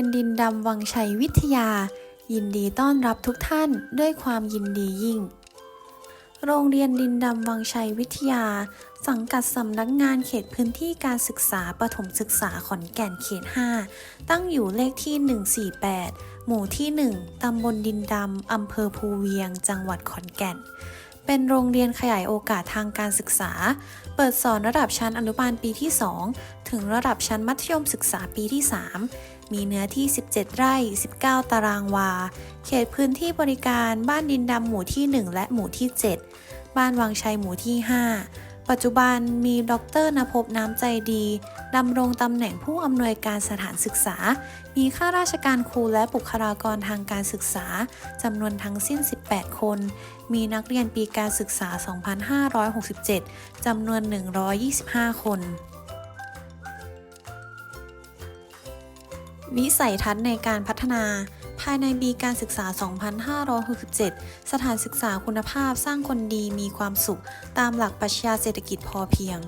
ยนดินดำวังชัยวิทยา ยินดีต้อนรับทุกท่านด้วยความยินดียิ่ง โรงเรียนดินดำวังชัยวิทยา สังกัดสำนักงานเขตพื้นที่การศึกษาประถมศึกษาขอนแก่นเขต 5 ตั้งอยู่เลขที่ 148 หมู่ที่ 1 ตำบลดินดำ อำเภอภูเวียง จังหวัดขอนแก่นเป็นโรงเรียนขยายโอกาสทางการศึกษา เปิดสอนระดับชั้นอนุบาลปีที่ 2 ถึงระดับชั้นมัธยมศึกษาปีที่ 3 มีเนื้อที่ 17 ไร่ 19 ตารางวา เขตพื้นที่บริการบ้านดินดำหมู่ที่ 1 และหมู่ที่ 7 บ้านวังชัยหมู่ที่ 5 ปัจจุบันมีดรนภพน้ำใจดีดำรงตำแหน่งผู้อำนวยการสถานศึกษา มีข้าราชการครูและบุคลากรทางการศึกษาจำนวนทั้งสิ้น 18 คน มีนักเรียนปีการศึกษา 2567จำนวน 125 คน วิสัยทัศน์ในการพัฒนา ภายในปีการศึกษา 2567 สถานศึกษาคุณภาพสร้างคนดีมีความสุข ตามหลักปรัชญาเศรษฐกิจพอเพียง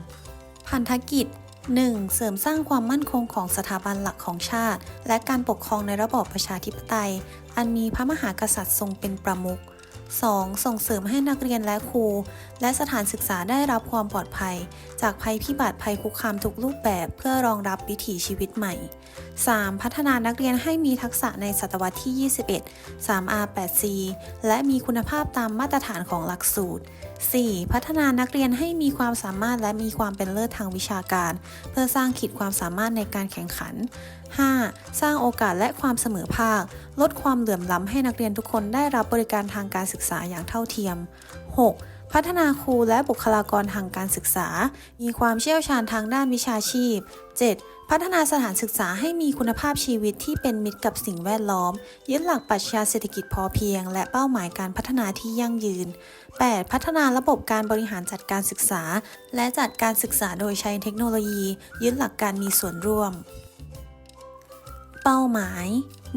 พันธกิจ 1. เสริมสร้างความมั่นคงของสถาบันหลักของชาติ และการปกครองในระบอบประชาธิปไตย อันมีพระมหากษัตริย์ทรงเป็นประมุข 2. ส่งเสริมให้นักเรียนและครู และสถานศึกษาได้รับความปลอดภัย จากภัยพิบัติภัยคุกคามทุกรูปแบบเพื่อรองรับวิถีชีวิตใหม่ 3. พัฒนานักเรียนให้มีทักษะในศตวรรษที่ 21 3R 8C และมีคุณภาพตามมาตรฐานของหลักสูตร 4. พัฒนานักเรียนให้มีความสามารถและมีความเป็นเลิศทางวิชาการ เพื่อสร้างขีดความสามารถในการแข่งขัน 5. สร้างโอกาสและความเสมอภาค ลดความเหลื่อมล้ำให้นักเรียนทุกคนได้รับบริการทางการศึกษาอย่างเท่าเทียม 6. พัฒนาครูและบุคลากรทางการศึกษา มีความเชี่ยวชาญทางด้านวิชาชีพ 7. พัฒนาสถานศึกษาให้มีคุณภาพชีวิตที่เป็นมิตรกับสิ่งแวดล้อม ยึดหลักปรัชญาเศรษฐกิจพอเพียง และเป้าหมายการพัฒนาที่ยั่งยืน 8. พัฒนาระบบการบริหารจัดการศึกษา และจัดการศึกษาโดยใช้เทคโนโลยี ยึดหลักการมีส่วนร่วม เป้าหมาย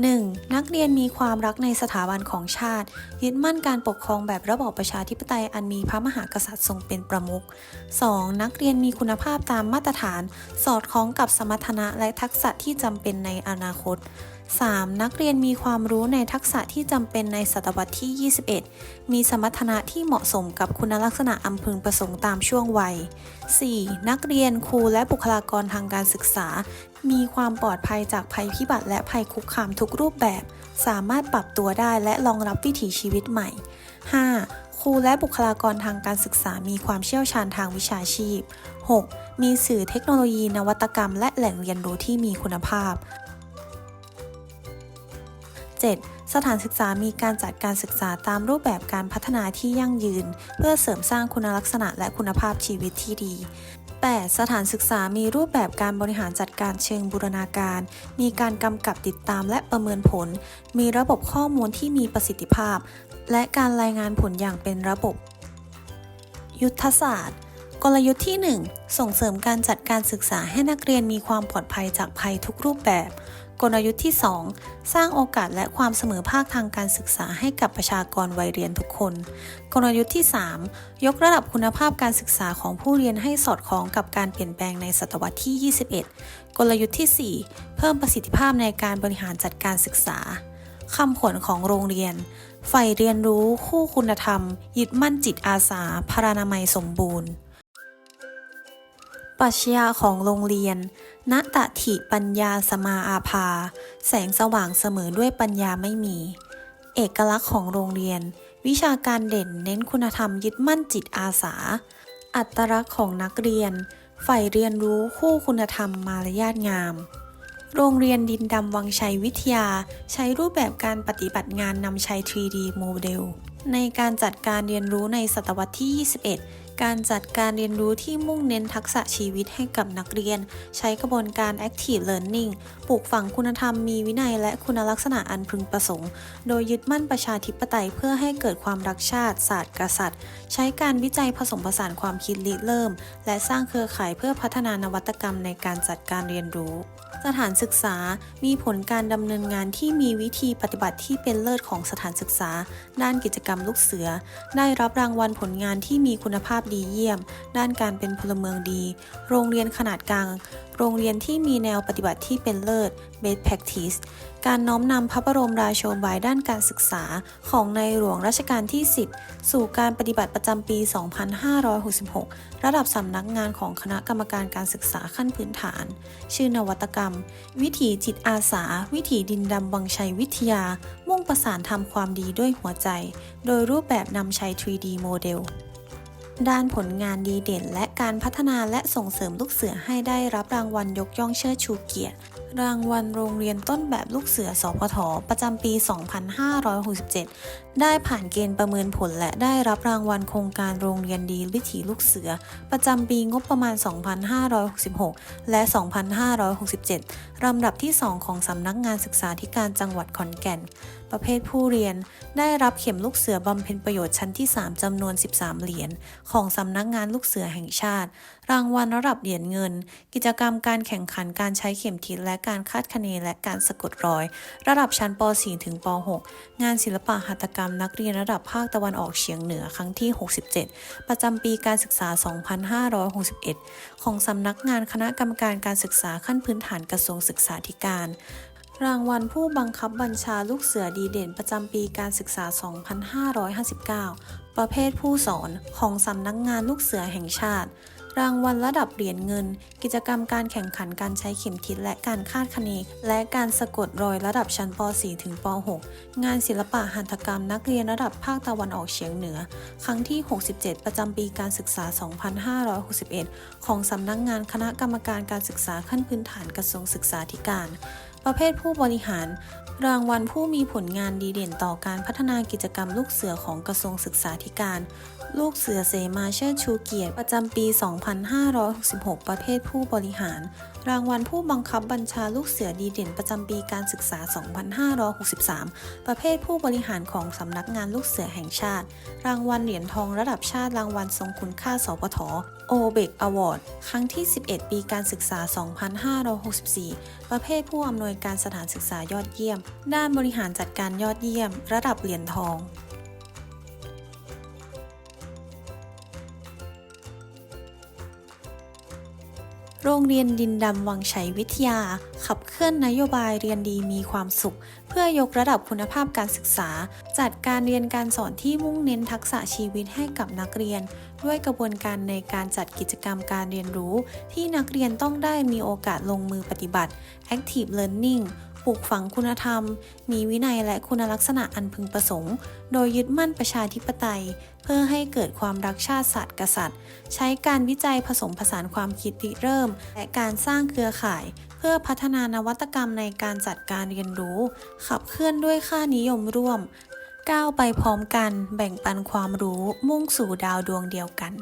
1. นักเรียนมีความรักในสถาบันของชาติ ยึดมั่นการปกครองแบบระบอบประชาธิปไตยอันมีพระมหากษัตริย์ทรงเป็นประมุข 2. นักเรียนมีคุณภาพตามมาตรฐาน สอดคล้องกับสมรรถนะและทักษะที่จำเป็นในอนาคต 3. นักเรียนมีความรู้ในทักษะที่จำเป็นในศตวรรษที่ 21 มีสมรรถนะที่เหมาะสมกับคุณลักษณะอันพึงประสงค์ตามช่วงวัย 4. นักเรียนครูและบุคลากรทางการศึกษา มีความปลอดภัยจากภัยพิบัติและภัยคุกคามทุกรูปแบบ สามารถปรับตัวได้และรองรับวิถีชีวิตใหม่ 5. ครูและบุคลากรทางการศึกษา มีความเชี่ยวชาญทางวิชาชีพ 6. มีสื่อเทคโนโลยีนวัตกรรม และแหล่งเรียนรู้ที่มีคุณภาพ 7. สถานศึกษามีการจัดการศึกษาตามรูปแบบการพัฒนาที่ยั่งยืน เพื่อเสริมสร้างคุณลักษณะและคุณภาพชีวิตที่ดี 8. สถานศึกษามีรูปแบบการบริหารจัดการเชิงบูรณาการ มีการกำกับติดตามและประเมินผล มีระบบข้อมูลที่มีประสิทธิภาพ และการรายงานผลอย่างเป็นระบบ ยุทธศาสตร์กลยุทธ์ที่ 1 ส่งเสริมการจัดการศึกษาให้นักเรียนมีความปลอดภัยจากภัยทุกรูปแบบ กลยุทธ์ที่ 2 สร้างโอกาสและความเสมอภาคทางการศึกษาให้กับประชากรวัยเรียนทุกคน กลยุทธ์ที่ 3 ยกระดับคุณภาพการศึกษาของผู้เรียนให้สอดคล้องกับการเปลี่ยนแปลงในศตวรรษที่ 21 กลยุทธ์ที่ 4 เพิ่มประสิทธิภาพในการบริหารจัดการศึกษาคำผลของโรงเรียนใฝ่เรียนรู้ คู่คุณธรรม ยึดมั่นจิตอาสาพรานามัยสมบูรณ์ปรัชญาของโรงเรียน ณตถิปัญญาสมาอาภา แสงสว่างเสมอด้วยปัญญาไม่มี เอกลักษณ์ของโรงเรียน วิชาการเด่นเน้นคุณธรรมยึดมั่นจิตอาสา อัตลักษณ์ของนักเรียนใฝ่เรียนรู้คู่คุณธรรมมารยาทงาม โรงเรียนดินดำวังชัยวิทยา ใช้รูปแบบการปฏิบัติงานนำใช้ 3D โมเดลในการจัดการเรียนรู้ในศตวรรษที่ 21 การจัดการเรียนรู้ที่มุ่งเน้นทักษะชีวิตให้กับนักเรียน ใช้กระบวนการ Active Learning ปลูกฝังคุณธรรมมีวินัยและคุณลักษณะอันพึงประสงค์ โดยยึดมั่นประชาธิปไตยเพื่อให้เกิดความรักชาติศาสตร์กษัตริย์ ใช้การวิจัยผสมผสานความคิดริเริ่ม และสร้างเครือข่ายเพื่อพัฒนานวัตกรรมในการจัดการเรียนรู้ สถานศึกษามีผลการดำเนินงานที่มีวิธีปฏิบัติที่เป็นเลิศของสถานศึกษา ด้านกิจกรรมลูกเสือ ได้รับรางวัลผลงานที่มีคุณภาพดีเยี่ยม ด้านการเป็นพลเมืองดี โรงเรียนขนาดกลาง โรงเรียนที่มีแนวปฏิบัติที่เป็นเลิศ Best Practice การน้อมนำพระบรมราโชบายด้านการศึกษาของในหลวงรัชกาลที่ 10 สู่การปฏิบัติประจำปี 2566 ระดับสำนักงานของคณะกรรมการการศึกษาขั้นพื้นฐาน ชื่อนวัตกรรม วิถีจิตอาสา วิถีดินดำวังชัยวิทยา มุ่งประสานทำความดีด้วยหัวใจ โดยรูปแบบนำใช้ 3D โมเดล ด้านผลงานดีเด่น และการพัฒนาและส่งเสริมลูกเสือให้ได้รับรางวัลยกย่องเชิดชูเกียรติ รางวัลโรงเรียนต้นแบบลูกเสือ สพท ประจำปี 2567 ได้ผ่านเกณฑ์ประเมินผลและได้รับรางวัลโครงการโรงเรียนดีวิถีลูกเสือ ประจำปีงบประมาณ 2566 และ 2567ลำดับที่ 2 ของสำนักงานศึกษาธิการจังหวัดขอนแก่นประเภทผู้เรียน ได้รับเข็มลูกเสือบำเพ็ญประโยชน์ชั้นที่ 3 จำนวน 13 เหรียญของสำนักงานลูกเสือแห่งชาติ รางวัลระดับเหรียญเงิน กิจกรรมการแข่งขันการใช้เข็มทิศและการคาดคะเนและการสะกดรอย ระดับชั้นป .4 ถึงป .6 งานศิลปะหัตถกรรมนักเรียนระดับภาคตะวันออกเฉียงเหนือครั้งที่ 67 ประจำปีการศึกษา 2561 ของสำนักงานคณะกรรมการการศึกษาขั้นพื้นฐานกระทรวงศึกษาธิการ รางวัลผู้บังคับบัญชาลูกเสือดีเด่นประจำปีการศึกษา 2559 ประเภทผู้สอนของสำนักงานลูกเสือแห่งชาติ รางวัลระดับเหรียญเงิน กิจกรรมการแข่งขันการใช้เข็มทิศและการคาดคะเนและการสะกดรอยระดับชั้นป .4 ถึงป .6 งานศิลปะหัตถกรรมนักเรียนระดับภาคตะวันออกเฉียงเหนือ ครั้งที่ 67 ประจำปีการศึกษา 2561 ของสำนักงานคณะกรรมการการศึกษาขั้นพื้นฐานกระทรวงศึกษาธิการ ประเภทผู้บริหาร รางวัลผู้มีผลงานดีเด่นต่อการพัฒนากิจกรรมลูกเสือของกระทรวงศึกษาธิการ ลูกเสือเสมาเชิดชูเกียรติประจำปี 2566 ประเภทผู้บริหาร รางวัลผู้บังคับบัญชาลูกเสือดีเด่นประจำปีการศึกษา 2563 ประเภทผู้บริหารของสำนักงานลูกเสือแห่งชาติ รางวัลเหรียญทองระดับชาติรางวัลทรงคุณค่า สปทโอเบกอวอร์ดครั้งที่ 11 ปีการศึกษา 2564 ประเภทผู้อำนวยการสถานศึกษายอดเยี่ยม ด้านบริหารจัดการยอดเยี่ยม ระดับเหรียญทอง โรงเรียนดินดำวังชัยวิทยา ขับเคลื่อนนโยบายเรียนดีมีความสุข เพื่อยกระดับคุณภาพการศึกษา จัดการเรียนการสอนที่มุ่งเน้นทักษะชีวิตให้กับนักเรียน ด้วยกระบวนการในการจัดกิจกรรมการเรียนรู้ ที่นักเรียนต้องได้มีโอกาสลงมือปฏิบัติ Active Learning ปลูกฝังคุณธรรม มีวินัยและคุณลักษณะอันพึงประสงค์ โดยยึดมั่นประชาธิปไตย เพื่อให้เกิดความรักชาติศาสตร์กษัตริย์ ใช้การวิจัยผสมผสานความคิดริเริ่ม และการสร้างเครือข่าย เพื่อพัฒนานวัตกรรมในการจัดการเรียนรู้ ขับเคลื่อนด้วยค่านิยมร่วม ก้าวไปพร้อมกัน แบ่งปันความรู้ มุ่งสู่ดาวดวงเดียวกัน